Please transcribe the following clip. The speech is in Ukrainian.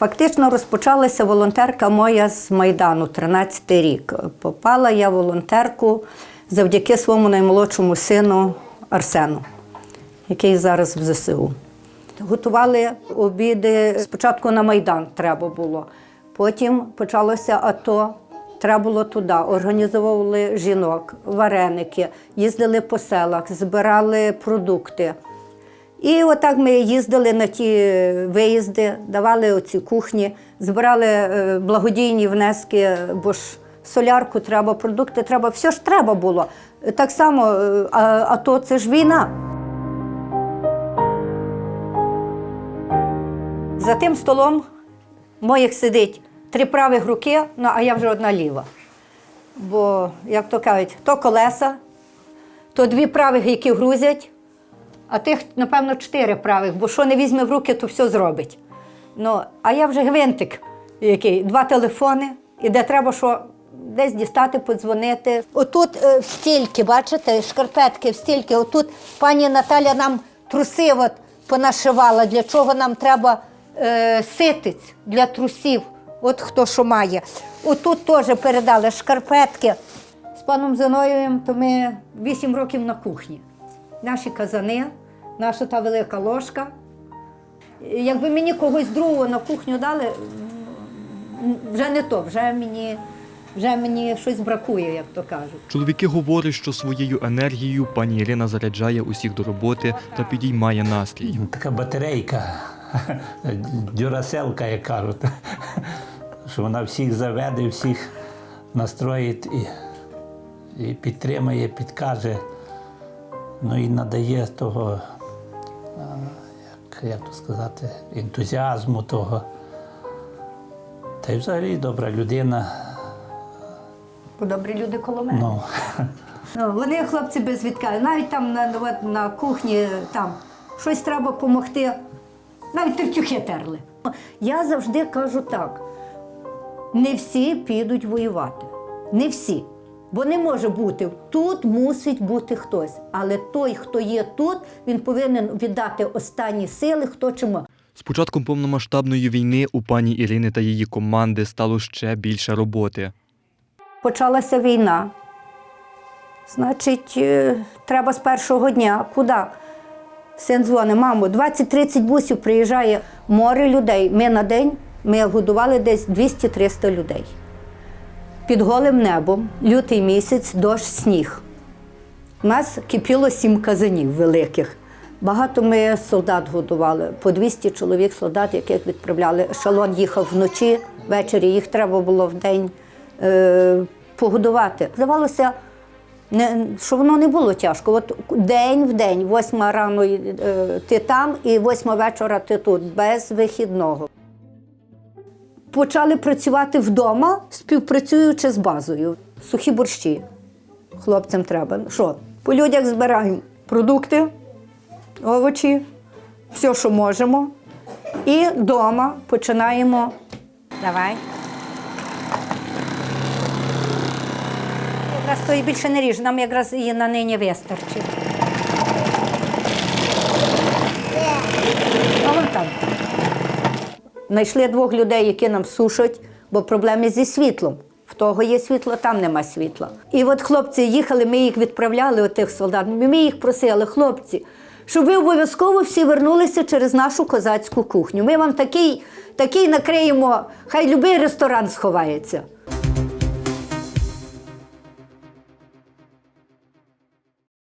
Фактично розпочалася волонтерка моя з Майдану, 13-й рік. Попала я волонтерку завдяки своєму наймолодшому сину Арсену, який зараз в ЗСУ. Готували обіди спочатку на Майдан треба було. Потім почалося АТО. Треба було туди. Організовували жінок, вареники, їздили по селах, збирали продукти. І отак ми їздили на ті виїзди, давали оці кухні, збирали е, благодійні внески, бо ж солярку треба, продукти треба, все ж треба було. Так само, е, а, а то це ж війна. За тим столом моїх сидить три правих руки, ну а я вже одна ліва. Бо, як то кажуть, то колеса, то дві правих, які грузять, а тих, напевно, чотири правих, бо що не візьме в руки, то все зробить. Ну, а я вже гвинтик, який, два телефони, і де треба що десь дістати, подзвонити. Отут е, в стільки, бачите, шкарпетки в стільки. Отут пані Наталя нам труси от понашивала, для чого нам треба е, ситиць для трусів. От хто що має. Отут теж передали шкарпетки. З паном Зиноєвим то ми 8 років на кухні. Наші казани, наша та велика ложка. Якби мені когось другого на кухню дали, вже не то, вже мені, вже мені щось бракує, як то кажуть. Чоловіки говорять, що своєю енергією пані Ірина заряджає усіх до роботи та підіймає настрій. Така батарейка, дюраселка, як кажуть, що вона всіх заведе, всіх настроїть і, і підтримує, підкаже, ну і надає того, як, як то сказати, ентузіазму того. Та й взагалі добра людина. Бо добрі люди коло мене. Ну, Ну, вони хлопці без відказу. Навіть там на, от, на кухні там щось треба допомогти. Навіть тертюхи терли. Я завжди кажу так: не всі підуть воювати. Не всі. Бо не може бути. Тут мусить бути хтось. Але той, хто є тут, він повинен віддати останні сили, хто чому. З початком повномасштабної війни у пані Ірини та її команди стало ще більше роботи. Почалася війна. Значить, е, треба з першого дня. Куди? Син дзвонить, мамо, 20-30 бусів приїжджає море людей. Ми на день ми годували десь 200-300 людей. Під голим небом, лютий місяць, дощ, сніг. У нас кипіло сім казанів великих. Багато ми солдат годували, по 200 чоловік солдат, яких відправляли. Ешелон їхав вночі, ввечері їх треба було в день е, погодувати. Здавалося, не, що воно не було тяжко. От день в день, восьма рано е, ти там і восьма вечора ти тут, без вихідного. Почали працювати вдома, співпрацюючи з базою. Сухі борщі. Хлопцям треба. Що? По людях збираємо продукти, овочі, все, що можемо. І вдома починаємо. Давай. Якраз то і більше не ріж, нам якраз її на нині вистачить. А вон там. Знайшли двох людей, які нам сушать, бо проблеми зі світлом. В того є світло, там нема світла. І от хлопці їхали, ми їх відправляли, отих солдат. Ми їх просили, хлопці, щоб ви обов'язково всі вернулися через нашу козацьку кухню. Ми вам такий, такий накриємо, хай будь-який ресторан сховається.